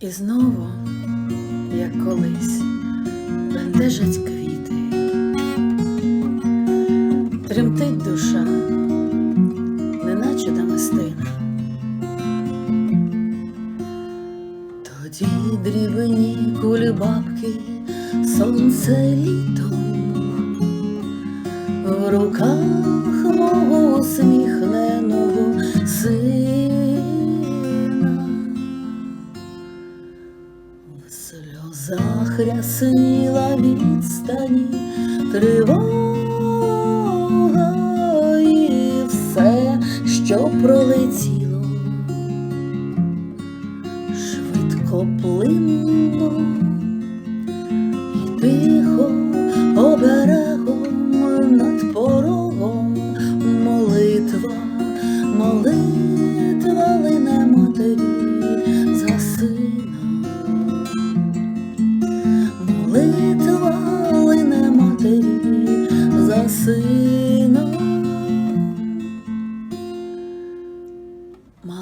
І знову, як колись, бентежать квіти, тремтить душа, неначе намистина. Тоді дрібні кульбабки, сонце літом, в руках мого усміхненого сльозах рясніла відстані тривога і все, що пролетіло, швидко плинно і тихо оберегом над порогом молитва, молитва лине матері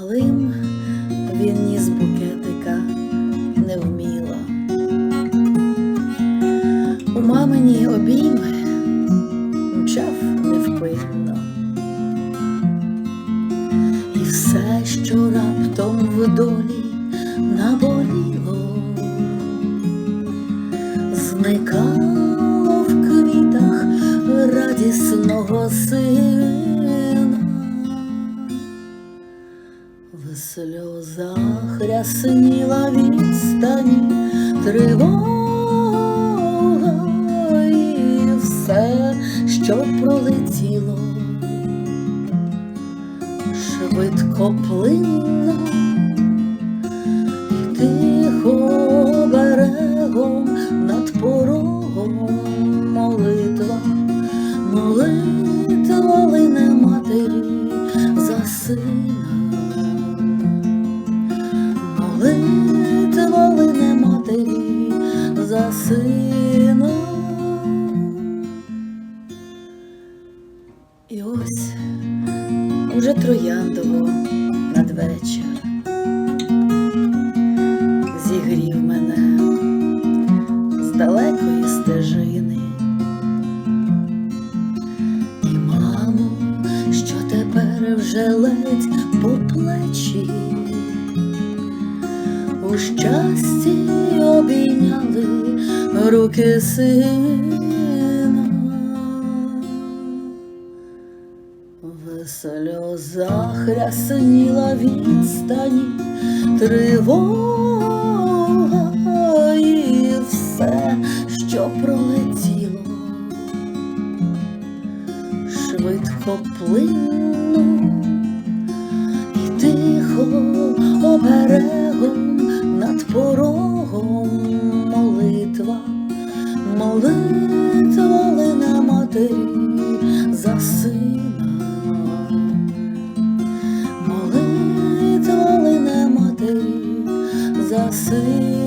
Малим він ніс букетика невміло. У мамині обійми мчав невпинно. І все, що раптом в долі наболіло, зникало в квітах радісного сина. В сльозах рясніла відстані тривога і все, що пролетіло, швидко плинно і тихо берегом над порогом молитва, молитва лине матері за сина. Сина. І ось уже трояндово надвечір зігрів мене з далекої стежини. І маму, що тепер вже ледь по плечі, у щасті обійняли руки сина. В сльозах відстані тривога і все, що пролетіло, швидко плинно і тихо оберегом над порогом Молитва